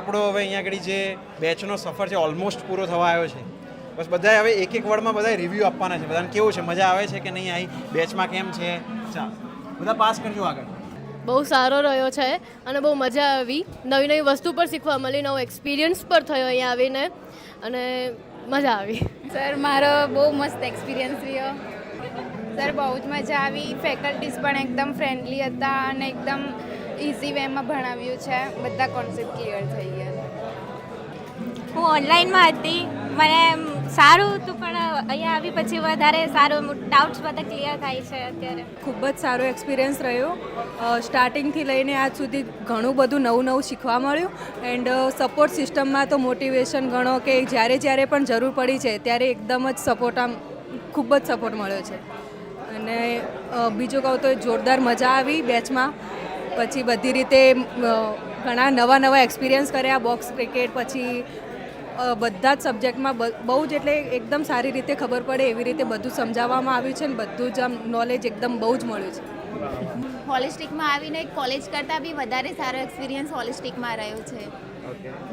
આપણો હવે અહીંયા આગળ જે બેચનો સફર છે ઓલમોસ્ટ પૂરો થવા આવ્યો છે. બસ બધા હવે એક એક વર્ડમાં બધા રિવ્યૂ આપવાના છે. બધાને કેવું છે? મજા આવે છે કે નહીં? આવી બેચમાં કેમ છે? ચા. બધા પાસ કરજો આગળ. બહુ સારો રહ્યો છે અને બહુ મજા આવી. નવી નવી વસ્તુ પર શીખવા મળી નવો એક્સપિરિયન્સ પર થયો અહીંયા આવીને. અને મજા આવી. સર મારો બહુ મસ્ત એક્સપિરિયન્સ રહ્યો. સર બહુ જ મજા આવી. ફેકલ્ટીઝ પણ એકદમ ફ્રેન્ડલી હતા અને એકદમ ઇઝી વેમાં ભણાવ્યું છે. બધા કોન્સેપ્ટ ક્લિયર થઈ ગયા. હું ઓનલાઈનમાં હતી. મને એમ સારું હતું પણ અહીંયા આવી પછી વધારે સારું ડાઉટ્સ બધા ક્લિયર થાય છે અત્યારે. ખૂબ જ સારો એક્સપિરિયન્સ રહ્યો. સ્ટાર્ટિંગથી લઈને આજ સુધી ઘણું બધું નવું નવું શીખવા મળ્યું. એન્ડ સપોર્ટ સિસ્ટમમાં તો મોટિવેશન ગણો કે જ્યારે જ્યારે પણ જરૂર પડી છે ત્યારે એકદમ જ સપોર્ટ આમ ખૂબ જ સપોર્ટ મળ્યો છે. અને બીજું કહું તો જોરદાર મજા આવી બેચમાં પછી બધી રીતે ઘણા નવા નવા એક્સપિરિયન્સ કર્યા બોક્સ ક્રિકેટ પછી બધા જ સબ્જેક્ટમાં બહુ જ એટલે એકદમ સારી રીતે ખબર પડે એવી રીતે બધું સમજાવવામાં આવ્યું છે ને બધું જ આમ નોલેજ એકદમ બહુ જ મળ્યું છે. હોલિસ્ટિકમાં આવીને કોલેજ કરતાં બી વધારે સારો એક્સપિરિયન્સ હોલિસ્ટિકમાં રહ્યો છે.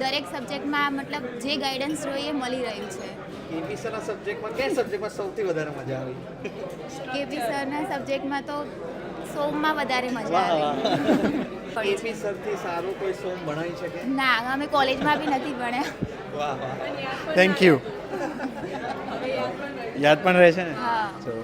દરેક સબ્જેક્ટમાં મતલબ જે ગાઈડન્સ જોઈએ એ મળી રહ્યું છે. કેપીસરના સબ્જેક્ટમાં કયા સબ્જેક્ટમાં સૌથી વધારે મજા આવી? કેપી સરના સબ્જેક્ટમાં તો સોમમાં વધારે મજા આવે. એપી સરથી સારો કોઈ સોમ ભણાઈ શકે? ના અમે કોલેજમાં બી નથી ભણ્યા. વાહ વાહ. થેન્ક યુ યાદ પણ રહે છે ને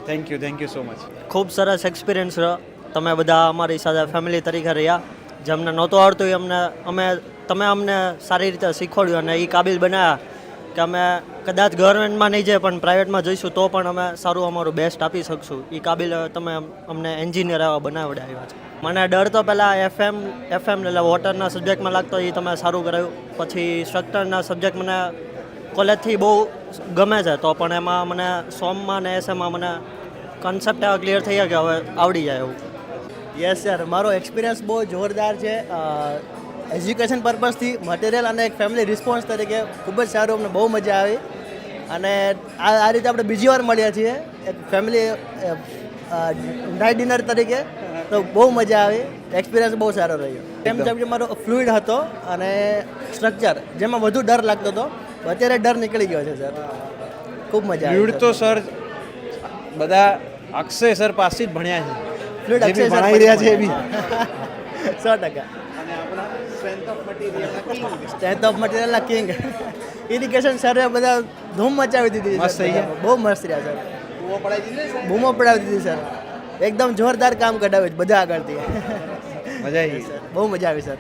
thank you thank you so much ખૂબ સરસ એક્સપિરિયન્સ રહ્યો. તમે બધા અમારી સાથે ફેમિલી તરીકે રહ્યા. જેમને નહોતું આવડતું એ અમને અમે તમે અમને સારી રીતે શીખવાડ્યું અને એ કાબિલ બનાવ્યા કે અમે કદાચ ગવર્મેન્ટમાં નહીં જાય પણ પ્રાઇવેટમાં જઈશું, તો પણ અમે સારું અમારું બેસ્ટ આપી શકશું. એ કાબિલ તમે અમને એન્જિનિયર એવા બનાવડાવ્યા છે. મને ડર તો પહેલાં એફએમ એફએમ એટલે વોટરના સબ્જેક્ટમાં લાગતો એ તમે સારું કરાયું. પછી સ્ટ્રક્ચરના સબ્જેક્ટ મને કોલેજથી બહુ ગમે છે, તો પણ એમાં મને સોમમાં ને એસએમાં મને કન્સેપ્ટ એવા ક્લિયર થઈ ગયા કે હવે આવડી જાય એવું. યસ સર મારો એક્સપિરિયન્સ બહુ જોરદાર છે. એજ્યુકેશન પર્પઝથી મટીરિયલ અને એક ફેમિલી રિસ્પોન્સ તરીકે ખૂબ જ સારું અમને બહુ મજા આવી. અને આ આ રીતે આપણે બીજી વાર મળ્યા છીએ. એક ફેમિલી નાઇટ ડિનર તરીકે. તો બહુ મજા આવી. એક્સપિરિયન્સ બહુ સારો રહ્યો. તેમ સબ્જેક્ટ મારો ફ્લુઇડ હતો અને સ્ટ્રક્ચર જેમાં વધુ ડર લાગતો હતો અત્યારે ડર નીકળી ગયો છે સર ખૂબ મજા આવી ફ્લુઇડ તો સર બધા અક્ષય સર પાસેથી જ ભણ્યા છે. ફ્લુઇડ અક્ષય સર રહ્યા છે એ બી. સો ટકા. Strength of material king strength of મટીરિયલના king irrigation સરે બધા ધૂમ મચાવી દીધી મસ્ત થઈ ગયા? બહુ મસ્ત રહ્યા સર બૂમો પડાવી દીધી સર બૂમો પડાવી દીધી સર એકદમ જોરદાર કામ કઢાવ્યું બધા આગળથી. મજા આવી બહુ મજા આવી સર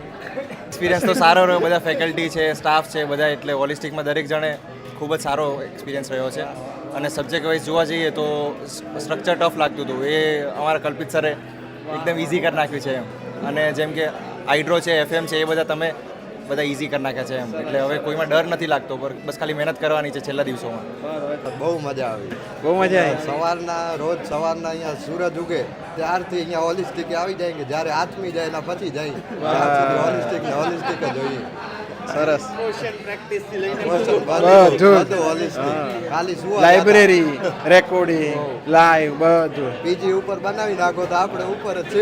એક્સપિરિયન્સ તો સારો રહ્યો. બધા ફેકલ્ટી છે સ્ટાફ છે બધા એટલે હોલિસ્ટિકમાં દરેક જણે ખૂબ જ સારો એક્સપિરિયન્સ રહ્યો છે. અને સબ્જેક્ટ વાઇઝ જોવા જઈએ તો સ્ટ્રક્ચર ટફ લાગતું હતું. એ અમારા કલ્પિત સરે એકદમ ઇઝી કરી નાખ્યું છે એમ. અને જેમ કે હાઇડ્રો છે એફએમ છે એ બધા તમે બધા ઇઝી કરી નાખ્યા છે એમ. એટલે હવે કોઈમાં ડર નથી લાગતો પર બસ ખાલી મહેનત કરવાની છે છેલ્લા દિવસોમાં. બહુ મજા આવી. બહુ મજા આવી. સવારના રોજ સવારના અહીંયા સૂરજ ઉગે ત્યારથી અહીંયા હોલિસ્ટિક આવી જાય કે જ્યારે આથમી જાય એના પછી જાય. હોલિસ્ટિક ને હોલિસ્ટિક જ જોઈએ. સરસ. લાઇબ્રેરી રેકોર્ડિંગ લાઈવ બધું. બીજી ઉપર બનાવી નાખો તો આપણે ઉપર જ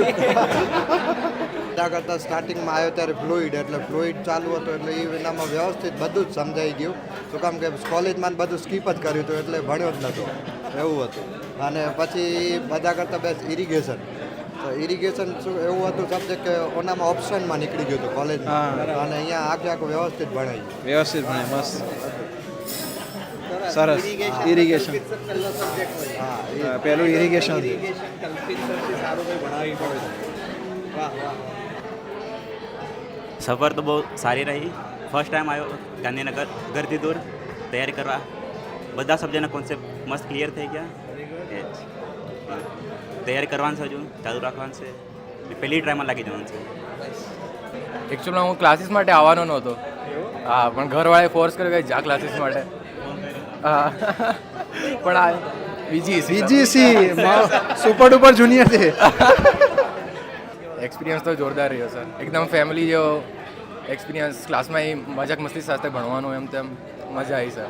કરતા સ્ટાર્ટિંગમાં આવ્યો ત્યારે ફ્લુઇડ એટલે ફ્લુઇડ ચાલુ હતો એટલે એ એનામાં વ્યવસ્થિત બધું જ સમજાઈ ગયું. શું કામ કે કોલેજમાં બધું સ્કીપ જ કર્યું હતું એટલે ભણ્યો જ નહોતો એવું હતું. અને પછી બધા કરતાં બેસ્ટ ઇરિગેશન ઇરિગેશન શું એવું હતું સબ્જેક્ટ કે ઓનામાં ઓપ્શનમાં નીકળી ગયું હતું કોલેજમાં અને અહીંયા આખે આખું વ્યવસ્થિત ભણાઈ ગયું. વ્યવસ્થિત ભણે મસ્ત. સરસ. ઇરિગેશન હા એ પહેલું ઇરિગેશન સફર તો બહુ સારી રહી. ફર્સ્ટ ટાઈમ આવ્યો ગાંધીનગર ઘરથી દૂર. તૈયારી કરવા. બધા સબ્જેક્ટના કોન્સેપ્ટ મસ્ત ક્લિયર થઈ ગયા. તૈયારી કરવાની છે હજુ ચાલુ રાખવાનું છે. પહેલી ટ્રાયમાં લાગી જવાનું છે. એકચ્યુઅલી હું ક્લાસીસ માટે આવવાનો નહોતો. હા પણ ઘરવાળાએ ફોર્સ કર્યો કે જા ક્લાસીસ માટે. હા. પણ આ બીજી બીજીસી સુપર ડુપર જુનિયર છે. એક્સપિરિયન્સ તો જોરદાર રહ્યો સર એકદમ ફેમિલી જેવો એક્સપિરિયન્સ ક્લાસમાં એ મજાક મસ્તી સાથે ભણવાનું એમ તેમ મજા આવી સર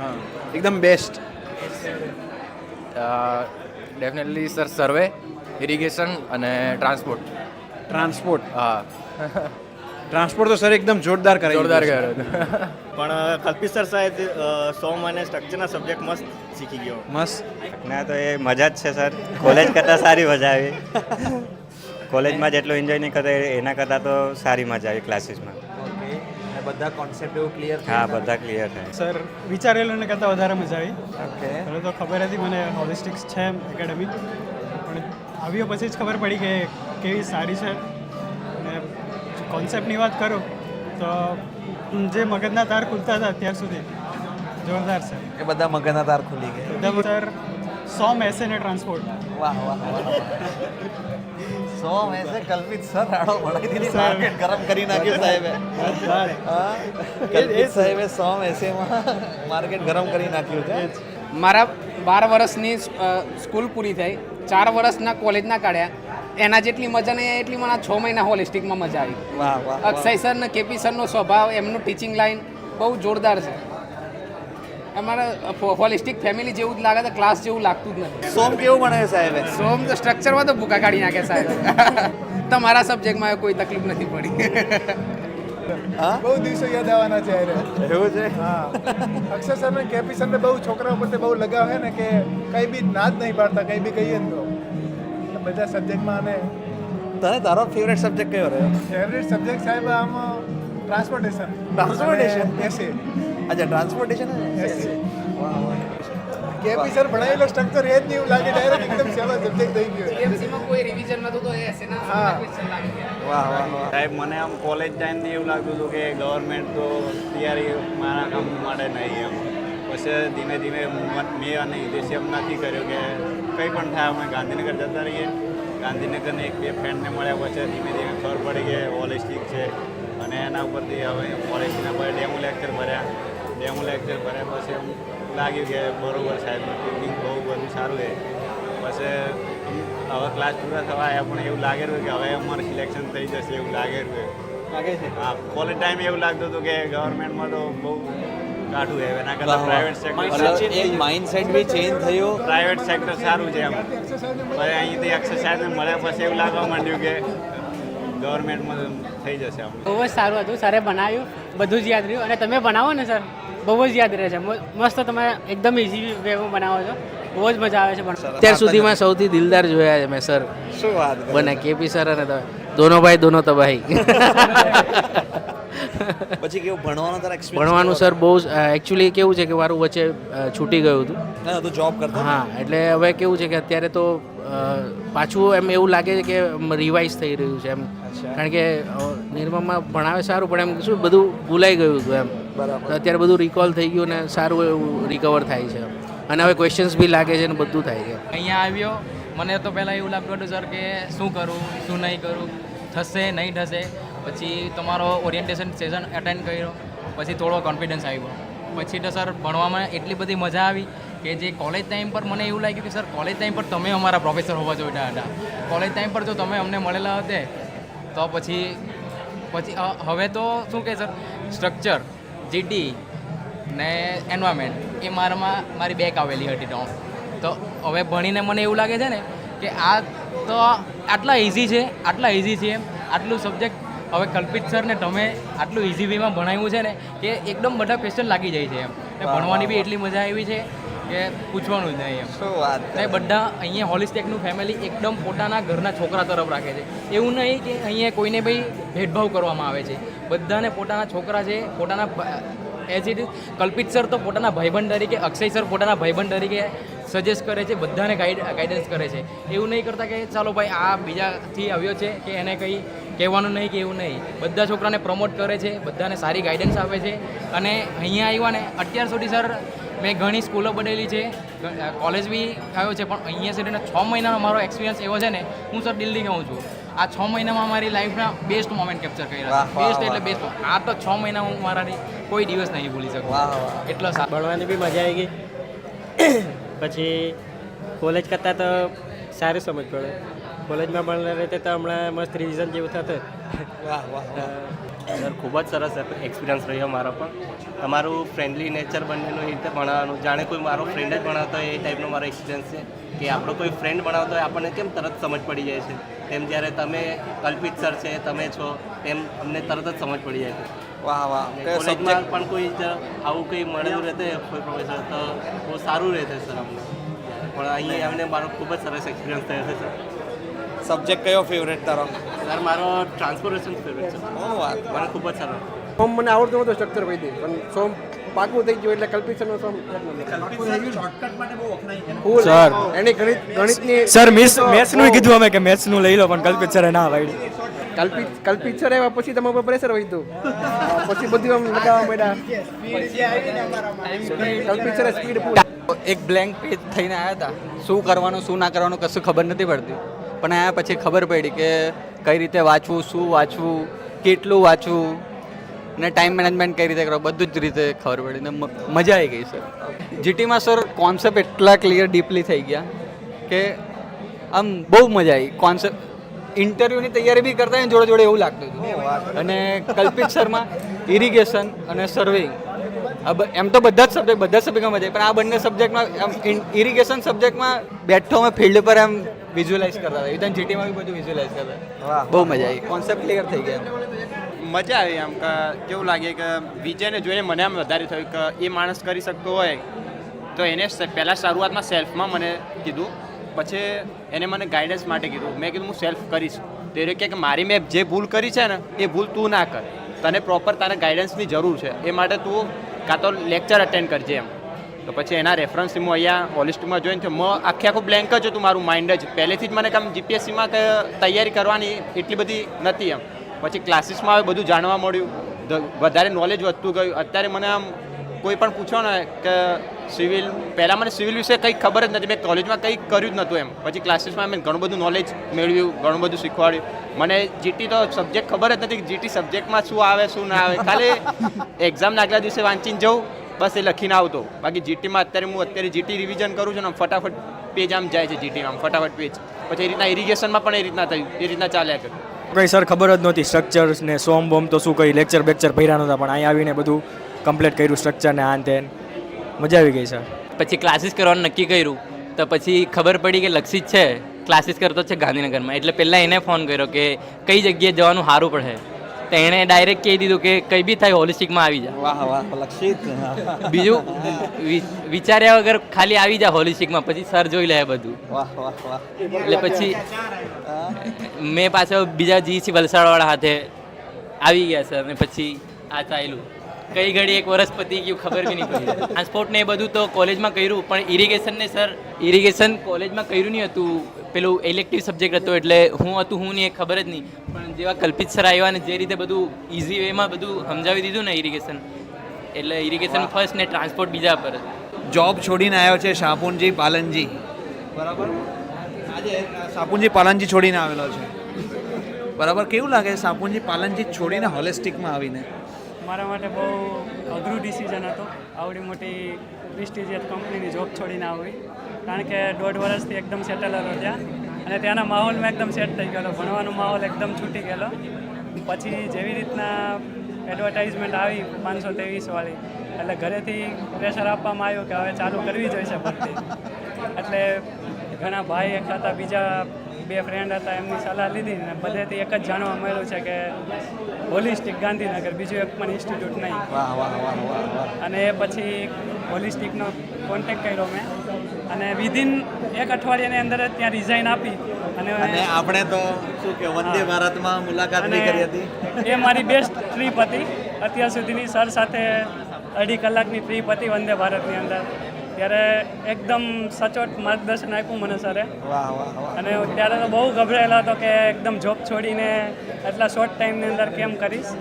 હા. એકદમ બેસ્ટ ડેફિનેટલી સર સર્વે ઇરિગેશન અને ટ્રાન્સપોર્ટ ટ્રાન્સપોર્ટ હા. ટ્રાન્સપોર્ટ તો સર એકદમ જોરદાર કરે જોરદાર કર્યો પણ કલ્પિત સર સાહેબ સોમ અને સ્ટ્રક્ચરના સબ્જેક્ટ મસ્ત શીખી ગયો. મસ્ત. ના તો એ મજા જ છે સર કોલેજ કરતાં સારી મજા આવી. કોલેજમાં જેટલું એન્જોય નહીં કરતા એના કરતાં તો સારી મજા આવી ક્લાસીસમાં ઓકે બધા કોન્સેપ્ટ એવું ક્લિયર હા બધા ક્લિયર થાય. સર વિચારેલું ને કરતાં વધારે મજા આવી. ઓકે પહેલાં તો ખબર હતી મને હોલિસ્ટિક્સ છે એમ એકેડમી પણ આવ્યો પછી જ ખબર પડી કે કેવી સારી છે. અને કોન્સેપ્ટની વાત કરું તો જે મગજના તાર ખુલતા હતા અત્યાર સુધી જોરદાર છે. એ બધા મગજના તાર ખુલી ગયા. સર સો મેસેને ને ટ્રાન્સપોર્ટ વાહ વાહ. સો મેસે કલ્પિત સર રાડો ભણાઈ દીધી માર્કેટ ગરમ કરી નાખ્યું સાહેબે. કલ્પિત સાહેબે સો મેસેમાં માર્કેટ ગરમ કરી નાખ્યું છે. મારા બાર વર્ષની સ્કૂલ પૂરી થઈ. ચાર વર્ષના કોલેજના કાઢ્યા. એના જેટલી મજા નહીં એટલી મને છ મહિના હોલિસ્ટિકમાં મજા આવી. અક્ષય સર ને કેપી સરનો સ્વભાવ એમનું ટીચિંગ લાઈન બહુ જોરદાર છે. અમારા હોલિસ્ટિક ફેમિલી જેવું જ લાગે તો ક્લાસ જેવું લાગતું જ નથી. સોમ કેવું ભણે સાહેબ? સોમ તો સ્ટ્રક્ચરમાં તો ભૂકા કાઢી નાખે સાહેબ. તમારા સબ્જેક્ટમાં કોઈ તકલીફ નથી પડી. હા? બહુ દિવસો યાદ આવવાના છે એવું છે? હા. અક્ષર સર ને કેપી સર ને બહુ છોકરા ઉપર બહુ લગાવ હે ને કે કઈ બી ના જ નહીં પાડતા કઈ બી કહીએ ને તો. બધા સબ્જેક્ટમાં અને તને તારો ફેવરેટ સબ્જેક્ટ કયો રહ્યો? ફેવરેટ સબ્જેક્ટ સાહેબ આમ ટ્રાન્સપોર્ટેશન ટ્રાન્સપોર્ટેશન એસી અચ્છા ટ્રાન્સપોર્ટેશન એસી કેપી સર ભણાવેલો સ્ટ્રક્ચર એ જ નહીં એવું લાગે ડાયરેક્ટ એકદમ સેવા સબ્જેક્ટ થઈ ગયો. એમસીમાં કોઈ રિવિઝન નતું તો લાગી. ગયા વાહ વાહ વાહ. સાહેબ મને આમ કોલેજ ટાઈમ ને એવું લાગતું હતું કે ગવર્મેન્ટ તો તૈયારી મારા કામ માટે નહીં એમ. પછી ધીમે ધીમે મેં અને હિતેશે એમ નથી કર્યો કે કંઈ પણ થાય અમે ગાંધીનગર જતા રહીએ. ગાંધીનગરને એક બે ફ્રેન્ડને મળ્યા પછી ધીમે ધીમે ખબર પડી કે હોલિસ્ટિક છે. અને એના ઉપરથી હવે હોલિસ્ટિકના પર ડેમો લેક્ચર ભર્યા. ડેમો લેક્ચર ભર્યા પછી એમ લાગ્યું કે બરોબર સાહેબ ટીચિંગ બહુ બધું સારું છે. પછી હવે ક્લાસ પૂરા થવા આવ્યા પણ એવું લાગે રહ્યું કે હવે અમારું સિલેક્શન થઈ જશે એવું લાગે રહ્યું લાગે છે? હા કોલેજ ટાઈમ એવું લાગતું હતું કે ગવર્મેન્ટમાં તો બહુ કાઢું છે એના કરતાં પ્રાઇવેટ સેક્ટર એક માઇન્ડસેટ બી ચેન્જ થયું. પ્રાઇવેટ સેક્ટર સારું છે એમ. પછી અહીંથી એક્સરસાઇઝ મળ્યા પછી એવું લાગવા માંડ્યું કે ગવર્મેન્ટમાં થઈ જશે આમ. બહુ જ સારું હતું સરે બનાવ્યું બધું જ યાદ રહ્યું. અને તમે બનાવો ને સર બહુ જ યાદ રહે છે. મ- મસ્ત તમે એકદમ ઇઝી વેમાં બનાવો છો. બહુ જ મજા આવે છે પણ અત્યાર સુધીમાં સૌથી દિલદાર જોયા છે મેં સર. શું વાત બને કેપી સર અને તમે દોનો ભાઈ દોનો તબાહી પછી કેવું ભણવાનો તારા ભણવાનું સર બહુ એકચ્યુઅલી કેવું છે કે મારું વચ્ચે છૂટી ગયું હતું? ના તું જોબ કરતો હા એટલે હવે કેવું છે કે અત્યારે તો પાછું એમ એવું લાગે છે કે રિવાઇઝ થઈ રહ્યું છે એમ. કારણ કે નિર્મમમાં ભણાવે સારું પણ એમ શું બધું ભૂલાઈ ગયું હતું એમ. બરાબર. અત્યારે બધું રિકોલ થઈ ગયું ને સારું એવું રિકવર થાય છે અને હવે ક્વેશ્ચન્સ બી લાગે છે ને બધું થાય છે અહીંયા આવ્યો. મને તો પહેલાં એવું લાગતું હતું સર કે શું કરું? શું નહીં કરું? થશે? નહીં થશે? પછી તમારો ઓરિએન્ટેશન સેશન અટેન્ડ કર્યો, પછી થોડો કોન્ફિડન્સ આવ્યો. પછી તો સર ભણવામાં એટલી બધી મજા આવી કે જે કોલેજ ટાઈમ પર મને એવું લાગ્યું કે સર કોલેજ ટાઈમ પર તમે અમારા પ્રોફેસર હોવા જોઈતા હતા. કોલેજ ટાઈમ પર જો તમે અમને મળેલા હતે, તો પછી પછી હવે તો શું કહે સર સ્ટ્રક્ચર જીટી ને એન્વાયરમેન્ટ એ મારામાં, મારી બેક આવેલી હતી તો. તો હવે ભણીને મને એવું લાગે છે ને કે આ તો આટલા ઇઝી છે, આટલા ઇઝી છે આટલું સબ્જેક્ટ હવે કલ્પિત સર ને તમે આટલું ઇઝી વેમાં ભણાવ્યું છે ને કે એકદમ બધા ક્વેશ્ચન લાગી જાય છે એમ. ને ભણવાની બી એટલી મજા આવી છે કે પૂછવાનું જ નહીં એમ. શું વાત ને બધા અહીંયા હોલિસ્ટેકનું ફેમિલી એકદમ પોતાના ઘરના છોકરા તરફ રાખે છે. એવું નહીં કે અહીંયા કોઈને ભાઈ ભેદભાવ કરવામાં આવે છે. બધાને પોતાના છોકરા છે પોતાના as it is Kalpit sir તો પોતાના ભાઈબંધ તરીકે અક્ષય સર પોતાના ભાઈબંધ તરીકે સજેસ્ટ કરે છે બધાને ગાઈડ ગાઈડન્સ કરે છે. એવું નહીં કરતા કે ચાલો ભાઈ આ બીજાથી આવ્યો છે કે એને કંઈ કહેવાનું નહીં કે એવું નહીં. બધા છોકરાને પ્રમોટ કરે છે બધાને સારી ગાઈડન્સ આપે છે. અને અહીંયા આવ્યા ને અત્યાર સુધી સર મેં ઘણી સ્કૂલો બનેલી છે. કોલેજ બી આવ્યો છે પણ અહીંયા સુધીના છ મહિનાનો મારો એક્સપિરિયન્સ એવો છે ને હું સર દિલ્હી કહું છું. આ છ મહિનામાં મારી લાઈફના બેસ્ટ મોમેન્ટ કેપ્ચર કર્યા બેસ્ટ એટલે બેસ્ટ આ તો છ મહિના હું મારાથી કોઈ દિવસ નહીં ભૂલી શકું. એટલો સારો. ભણવાની બી મજા આવી ગઈ. પછી કોલેજ કરતાં તો સારું સમજ પડે. કોલેજમાં ભણેલા રહેતે તો હમણાં મસ્ત રિવિઝન જેવું થતું. વાહ. સર ખૂબ જ સરસ એક્સપિરિયન્સ રહ્યો મારો પણ. તમારું ફ્રેન્ડલી નેચર બંનેનું એ રીતે ભણાવવાનું. જાણે કોઈ મારો ફ્રેન્ડ જ ભણાવતો હોય એ ટાઈપનો મારો એક્સપિરિયન્સ છે કે આપણો કોઈ ફ્રેન્ડ ભણાવતો હોય આપણને કેમ તરત સમજ પડી જાય છે? તેમ જ્યારે તમે કલ્પિત સર છે તમે છો તેમ અમને તરત જ સમજ પડી જાય છે. વાહ વાહ. કોલેજમાં પણ કોઈ આવું કંઈ મળેલું રહેતે કોઈ પ્રોફેસર તો બહુ સારું રહેશે સર અમને. પણ અહીં અમને મારો ખૂબ જ સરસ એક્સપિરિયન્સ થયો છે સર. સબ્જેક્ટ કયો ફેવરેટ તારો? સર મારો ટ્રાન્સપોર્ટેશન ફેવરેટ છે. ઓ વાત. મને ખૂબ જ સારો સોમ મને આવડતું નહોતું સ્ટ્રક્ચર વૈદિક પણ સોમ પાકું થઈ ગયું એટલે કલ્પિતનો સોમ સર. એની ગણિત ગણિતની સર મિસ મેથ્સનું કીધું અમે કે મેથ્સનું લઈ લો પણ કલ્પિત સરે ના પાડી કલ્પિત કલ્પિત સર આવ્યા પછી તમારા ઉપર પ્રેશર વધ્યું પછી બધું આમ લગાવવા માંડ્યા. કલ્પિત સરે સ્પીડ એક બ્લેન્ક પેજ થઈને આવ્યા હતા. શું કરવાનું શું ના કરવાનું કશું ખબર નથી પડતી. પણ આયા પછી ખબર પડી કે કઈ રીતે વાંચવું, શું વાંચવું, કેટલું વાંચવું ને ટાઈમ મેનેજમેન્ટ કઈ રીતે કરો બધું જ રીતે ખબર પડી ને મજા આવી ગઈ સર જીટીમાં સર કોન્સેપ્ટ એટલા ક્લિયર ડીપલી થઈ ગયા કે આમ બહુ મજા આવી કોન્સેપ્ટ ઇન્ટરવ્યૂની તૈયારી બી કરતા જોડે જોડે એવું લાગતું હતું. અને કલ્પિત શર્મા ઇરિગેશન અને સર્વેઇંગ એમ તો બધા જ સબ્જેક્ટ બધા સબ્જેક્ટમાં મજા પણ આ બંને સબ્જેક્ટમાં ઇરિગેશન સબ્જેક્ટમાં બેઠો અમે ફિલ્ડ પર એમ વિઝ્યુઅલાઇઝ કરતા હતા. ઇવન જીટીમાં બી બધું વિઝ્યુઅલાઇઝ કરતા બહુ મજા આવી. કોન્સેપ્ટ ક્લિયર થઈ ગયા મજા આવી આમ કે કેવું લાગે કે વિજયને જોઈને મને આમ વધારે થયું કે એ માણસ કરી શકતો હોય. તો એને પહેલાં શરૂઆતમાં સેલ્ફમાં મને કીધું. પછી એને મને ગાઈડન્સ માટે કીધું. મેં કીધું હું સેલ્ફ કરીશ. તો એ કહે કે મારી મેં જે ભૂલ કરી છે ને એ ભૂલ તું ના કર. તને પ્રોપર તારે ગાઈડન્સની જરૂર છે. એ માટે તું કાં તો લેક્ચર અટેન્ડ કરજે એમ. તો પછી એના રેફરન્સથી હું અહીંયા હોલિસ્ટમાં જોઈને થયો. મ આખે આખું બ્લેન્ક જ હતું મારું માઇન્ડ જ. પહેલેથી જ મને કામ જીપીએસસીમાં તૈયારી કરવાની એટલી બધી નથી એમ. પછી ક્લાસીસમાં આવે બધું જાણવા મળ્યું. વધારે નોલેજ વધતું ગયું. અત્યારે મને આમ કોઈ પણ પૂછો ને કે સિવિલ પહેલાં મને સિવિલ વિશે કંઈ ખબર જ નથી. મેં કોલેજમાં કંઈ કર્યું જ નહોતું એમ. પછી ક્લાસીસમાં મેં ઘણું બધું નોલેજ મેળવ્યું ઘણું બધું શીખવાડ્યું. મને જીટી તો સબ્જેક્ટ ખબર જ નથી જીટી સબ્જેક્ટમાં શું આવે શું ના આવે. ખાલી એક્ઝામ આગલા દિવસે વાંચીને જવું બસ એ લખીને આવતો બાકી જીટીમાં અત્યારે હું અત્યારે જીટી રિવિઝન કરું છું ને આમ ફટાફટ પેજ આમ જાય છે જીટીમાં આમ ફટાફટ પેજ પછી એ રીતના ઇરિગેશનમાં પણ એ રીતના થયું એ રીતના ચાલ્યા કર્યું કંઈ સર ખબર જ નહોતી સ્ટ્રક્ચર્સ ને સોમ બોમ તો શું કંઈ લેક્ચર બેક્ચર ભર્યા નહોતા પણ અહીંયા આવીને બધું કમ્પ્લીટ કર્યું સ્ટ્રક્ચર ને આન તેન. મજા આવી ગઈ સર. પછી ક્લાસીસ કરવાનું નક્કી કર્યું. તો પછી ખબર પડી કે લક્ષિત છે. ક્લાસીસ કરતો છે ગાંધીનગરમાં. એટલે પહેલાં એને ફોન કર્યો કે કઈ જગ્યાએ જવાનું સારું પડે. તો એણે ડાયરેક્ટ કહી દીધું કે કંઈ બી થાય હોલિસ્ટિકમાં આવી જા. વાહ વાહ લક્ષિત બીજું વિચાર્યા વગર ખાલી આવી જા હોલિસ્ટિકમાં પછી સર જોઈ લે બધું. વાહ વાહ વાહ. એટલે પછી મેં પાછો બીજા જીસી વલસાડવાળા હાથે આવી ગયા સર ને પછી આ ચાલ્યું. કઈ ઘડી એક વર્ષ પતી ગયું ખબર બી નહીં પડી. ટ્રાન્સપોર્ટ ને એ બધું તો કોલેજમાં કર્યું પણ ઇરિગેશન ને સર ઇરિગેશન કોલેજમાં કર્યું નહીં હતું. પેલું ઇલેક્ટિવ સબ્જેક્ટ હતો એટલે હું હતું હું નહીં એ ખબર જ નહીં. પણ જેવા કલ્પિત સર આવ્યા ને જે રીતે બધું ઇઝી વેમાં બધું સમજાવી દીધું ને ઇરિગેશન એટલે ઇરિગેશન ફર્સ્ટ ને ટ્રાન્સપોર્ટ બીજા પર જોબ છોડીને આવ્યો છે શાપુનજી પાલનજી. બરાબર? આજે સાપુનજી પાલનજી છોડીને આવેલો છે. બરાબર? કેવું લાગે સાપુનજી પાલનજી છોડીને હોલિસ્ટિકમાં આવીને? મારા માટે બહુ અઘરું ડિસિઝન હતો. આવડી મોટી પ્રિસ્ટિજિયસ કંપનીની જોબ છોડીને આવવી. કારણ કે દોઢ વર્ષથી એકદમ સેટલ હતો ત્યાં. અને ત્યાંના માહોલમાં એકદમ સેટ થઈ ગયેલો. ભણવાનો માહોલ એકદમ છૂટી ગયેલો. પછી જેવી રીતના એડવર્ટાઇઝમેન્ટ આવી પાંચસો વાળી એટલે ઘરેથી પ્રેશર આપવામાં આવ્યું કે હવે ચાલુ કરવી જોઈશે ભરતી. એટલે ઘણા ભાઈ એક હતા બીજા બે ફ્રેન્ડ હતા એમની સલાહ લીધી ને બધેથી એક જ જાણવા મળ્યું છે કે હોલિસ્ટિક ગાંધીનગર બીજું એક પણ ઇન્સ્ટિટ્યૂટ નહીં. અને એ પછી હોલિસ્ટિકનો કોન્ટેક કર્યો મેં. અને વિધિન એક અઠવાડિયાની અંદર ત્યાં રિઝાઇન આપી. અને આપણે તો શું કે વંદે ભારતમાં મુલાકાત નહીં કરી હતી. એ મારી બેસ્ટ ટ્રીપ હતી. અત્યાર સુધીની સર સાથે અઢી કલાકની ટ્રીપ હતી વંદે ભારતની અંદર. ત્યારે એકદમ સચોટ માર્ગદર્શન આપ્યું મને સરે. અને ત્યારે તો બહુ ગભરાયેલો હતો કે એકદમ જોબ છોડીને એટલા શોર્ટ ટાઈમની અંદર કેમ કરીશ?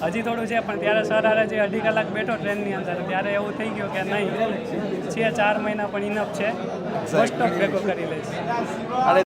હજી થોડું છે પણ ત્યારે સર હારે જે અઢી કલાક બેઠો ટ્રેનની અંદર ત્યારે એવું થઈ ગયું કે નહીં છે ચાર મહિના પણ ઇનફ છે. મોસ્ટ ઓફ ભેગો કરી લઈશ.